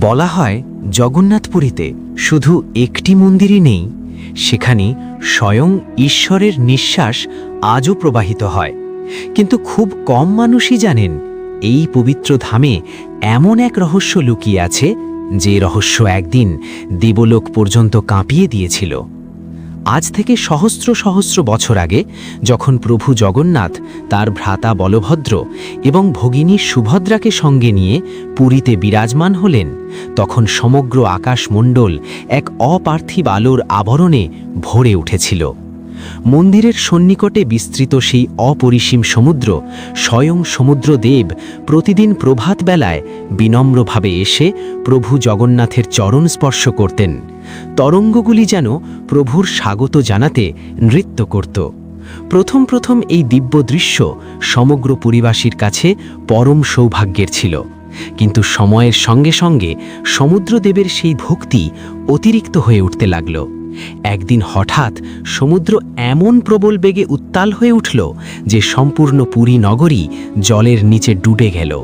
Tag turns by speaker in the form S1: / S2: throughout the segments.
S1: বলা হয় জগন্নাথপুরীতে শুধু একটি মন্দিরই নেই, সেখানে স্বয়ং ঈশ্বরের নিঃশ্বাস আজও প্রবাহিত হয়। কিন্তু খুব কম মানুষই জানেন, এই পবিত্র ধামে এমন এক রহস্য লুকিয়ে আছে, যে রহস্য একদিন দেবলোক পর্যন্ত কাঁপিয়ে দিয়েছিল। আজ থেকে সহস্র সহস্র বছর আগে যখন প্রভু জগন্নাথ তার ভ্রাতা বলভদ্র এবং ভগিনী সুভদ্রাকে সঙ্গে নিয়ে পুরীতে বিরাজমান হলেন, তখন সমগ্র আকাশমণ্ডল এক অপার্থিব আলোর আবরণে ভরে উঠেছিল। মন্দিরের সন্নিকটে বিস্তৃত সেই অপরিসীম সমুদ্র, স্বয়ং সমুদ্রদেব প্রতিদিন প্রভাত বেলায় বিনম্রভাবে এসে প্রভু জগন্নাথের চরণ স্পর্শ করতেন। তরঙ্গগুলি যেন প্রভুর স্বাগত জানাতে নৃত্য করত। প্রথম প্রথম এই দিব্য দৃশ্য সমগ্র পরিবাসীর কাছে পরম সৌভাগ্যের ছিল। কিন্তু সময়ের সঙ্গে সঙ্গে সমুদ্রদেবের সেই ভক্তি অতিরিক্ত হয়ে উঠতে লাগল। একদিন হঠাৎ সমুদ্র এমন প্রবল বেগে উত্তাল হয়ে উঠল যে সম্পূর্ণ পুরী নগরী জলের নিচে ডুবে গেল।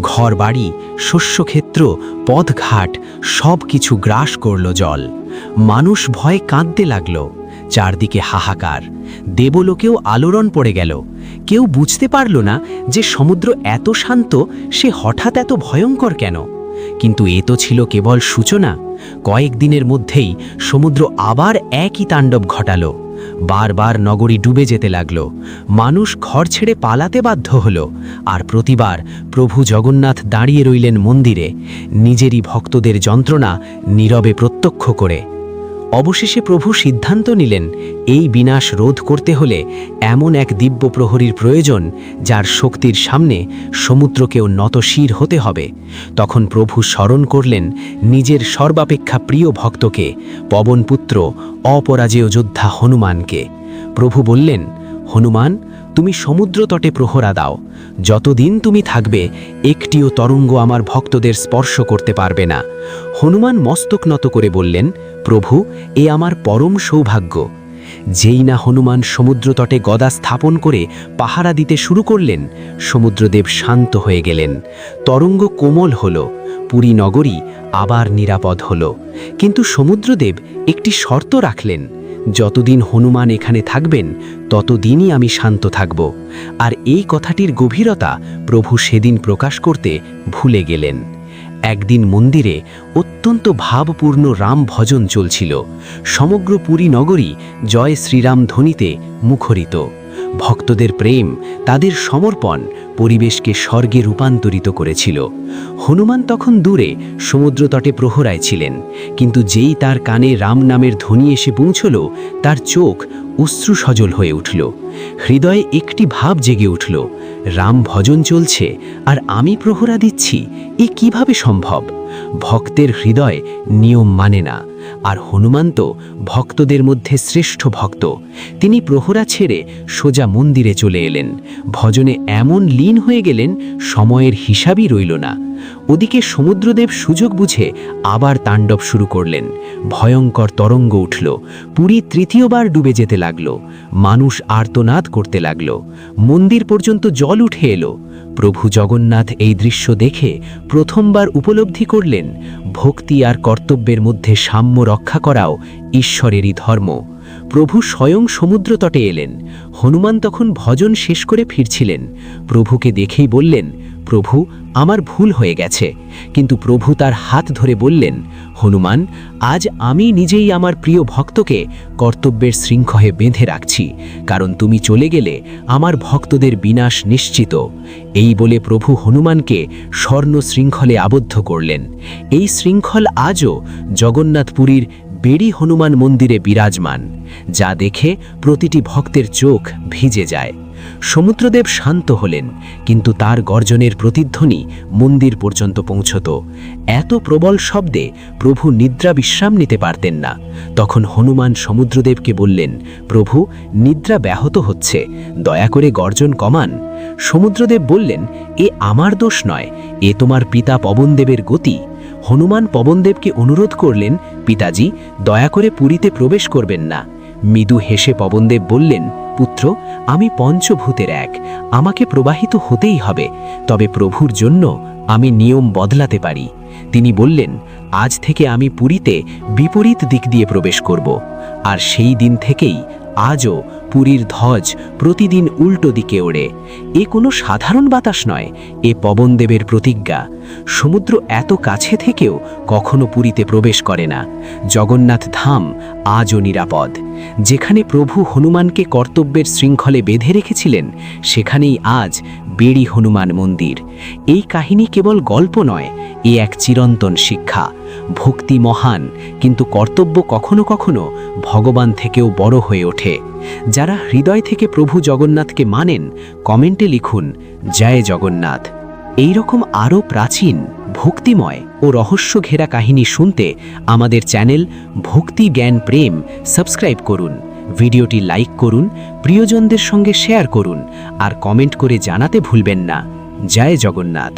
S1: ঘরবাড়ি, শস্যক্ষেত্র, পথঘাট সব কিছু গ্রাস করল জল। মানুষ ভয়ে কাঁদতে লাগল। চারদিকে হাহাকার। দেবলোকেও আলোড়ন পড়ে গেল। কেউ বুঝতে পারল না যে সমুদ্র এত শান্ত, সে হঠাৎ এত ভয়ঙ্কর কেন? কিন্তু এ তো ছিল কেবল সূচনা। কয়েকদিনের মধ্যেই সমুদ্র আবার একই তাণ্ডব ঘটাল। বারবার নগরী ডুবে যেতে লাগল। মানুষ ঘর ছেড়ে পালাতে বাধ্য হল। আর প্রতিবার প্রভু জগন্নাথ দাঁড়িয়ে রইলেন মন্দিরে। নিজেরই ভক্তদের যন্ত্রণা নীরবে প্রত্যক্ষ করে। অবশেষে প্রভু সিদ্ধান্ত নিলেন, এই বিনাশ রোধ করতে হলে এমন এক দিব্য প্রহরীর প্রয়োজন, যার শক্তির সামনে সমুদ্রকেও নতশির হতে হবে। তখন প্রভু স্মরণ করলেন, নিজের সর্বাপেক্ষা প্রিয় ভক্তকে, পবনপুত্র, অপরাজেয় যোদ্ধা হনুমানকে। প্রভু বললেন, হনুমান তুমি সমুদ্র তটে প্রহরা দাও। যতদিন তুমি থাকবে, একটিও তরঙ্গ আমার ভক্তদের স্পর্শ করতে পারবে না। হনুমান মস্তক নত করে বললেন, প্রভু, এ আমার পরম সৌভাগ্য। যেই না হনুমান সমুদ্রতটে গদা স্থাপন করে পাহারা দিতে শুরু করলেন, সমুদ্রদেব শান্ত হয়ে গেলেন। তরঙ্গ কোমল হল, পুরী নগরী আবার নিরাপদ হল। কিন্তু সমুদ্রদেব একটি শর্ত রাখলেন যতদিন হনুমান এখানে থাকবেন, ততদিনই আমি শান্ত থাকব। আর এই কথাটির গভীরতা প্রভু সেদিন প্রকাশ করতে ভুলে গেলেন। একদিন মন্দিরে অত্যন্ত ভাবপূর্ণ রাম ভজন চলছিল। সমগ্র পুরী নগরী জয় শ্রীরাম ধ্বনিতে মুখরিত। ভক্তদের প্রেম, তাদের সমর্পণ পরিবেশকে স্বর্গে রূপান্তরিত করেছিল। হনুমান তখন দূরে সমুদ্রতটে প্রহরায় ছিলেন। কিন্তু যেই তার কানে রাম নামের ধ্বনি এসে পৌঁছল, তার চোখ অশ্রু সজল হয়ে উঠল। হৃদয়ে একটি ভাব জেগে উঠল, রাম ভজন চলছে, আর আমি প্রহরা দিচ্ছি, এ কীভাবে সম্ভব? ভক্তের হৃদয় নিয়ম মানে না। আর হনুমান তো ভক্তদের মধ্যে শ্রেষ্ঠ ভক্ত। তিনি প্রহরা ছেড়ে সোজা মন্দিরে চলে এলেন। ভজনে এমন লীন হয়ে গেলেন, সময়ের হিসাবই রইল না। ওদিকে সমুদ্রদেব সুযোগ বুঝে আবার তাণ্ডব শুরু করলেন। ভয়ঙ্কর তরঙ্গ উঠল। পুরী তৃতীয়বার ডুবে যেতে লাগল। মানুষ আর্তনাদ করতে লাগল। মন্দির পর্যন্ত জল উঠে এলো। প্রভু জগন্নাথ এই দৃশ্য দেখে প্রথমবার উপলব্ধি করলেন, ভক্তি আর কর্তব্যের মধ্যে সাম্য রক্ষা করাও ঈশ্বরেরই ধর্ম। প্রভু স্বয়ং সমুদ্রতটে এলেন। হনুমান তখন ভজন শেষ করে ফিরছিলেন। প্রভুকে দেখেই বললেন, প্রভু, আমার ভুল হয়ে গেছে। কিন্তু প্রভু তার হাত ধরে বললেন, হনুমান, আজ আমি নিজেই আমার প্রিয় ভক্তকে কর্তব্যের শৃঙ্খলে বেঁধে রাখছি, কারণ তুমি চলে গেলে আমার ভক্তদের বিনাশ নিশ্চিত। এই বলে প্রভু হনুমানকে স্বর্ণ শৃঙ্খলে আবদ্ধ করলেন। এই শৃঙ্খল আজও জগন্নাথপুরীর বেড়ি হনুমান মন্দিরে বিরাজমান, যা দেখে প্রতিটি ভক্তের চোখ ভিজে যায়। সমুদ্রদেব শান্ত হলেন, কিন্তু তার গর্জনের প্রতিধ্বনি মন্দির পর্যন্ত পৌঁছত। এত প্রবল শব্দে প্রভু নিদ্রা বিশ্রাম নিতে পারতেন না। তখন হনুমান সমুদ্রদেবকে বললেন, প্রভু, নিদ্রা ব্যাহত হচ্ছে, দয়া করে গর্জন কমান। সমুদ্রদেব বললেন, এ আমার দোষ নয়, এ তোমার পিতা পবনদেবের গতি। হনুমান পবনদেবকে অনুরোধ করলেন, পিতাজি, দয়া করে পুরীতে প্রবেশ করবেন না। মৃদু হেসে পবনদেব বললেন, পুত্র, আমি পঞ্চভূতের এক। আমাকে প্রবাহিত হতেই হবে। তবে প্রভুর জন্য আমি নিয়ম বদলাতে পারি। তিনি বললেন, আজ থেকে আমি পুরীতে বিপরীত দিক দিয়ে প্রবেশ করব। আর সেই দিন থেকেই আজও পুরীর ধ্বজ প্রতিদিন উল্টো দিকে ওড়ে। এ কোনো সাধারণ বাতাস নয়। এ পবনদেবের প্রতিজ্ঞা। সমুদ্র এত কাছে থেকেও কখনো পুরীতে প্রবেশ করে না। জগন্নাথ ধাম আজও নিরাপদ। যেখানে প্রভু হনুমানকে কর্তব্যের শৃঙ্খলে বেঁধে রেখেছিলেন, সেখানেই আজ বেড়ি হনুমান মন্দির। এই কাহিনী কেবল গল্প নয়, এ এক চিরন্তন শিক্ষা। ভক্তি মহান, কিন্তু কর্তব্য কখনো কখনো ভগবান থেকেও বড় হয়ে ওঠে। যারা হৃদয় থেকে প্রভু জগন্নাথকে মানেন, কমেন্টে লিখুন, জয় জগন্নাথ। এই রকম আরও প্রাচীন, ভক্তিময় ও রহস্য ঘেরা কাহিনী শুনতে আমাদের চ্যানেল ভক্তি জ্ঞান প্রেম সাবস্ক্রাইব করুন, ভিডিওটি লাইক করুন, প্রিয়জনদের সঙ্গে শেয়ার করুন আর কমেন্ট করে জানাতে ভুলবেন না। জয় জগন্নাথ।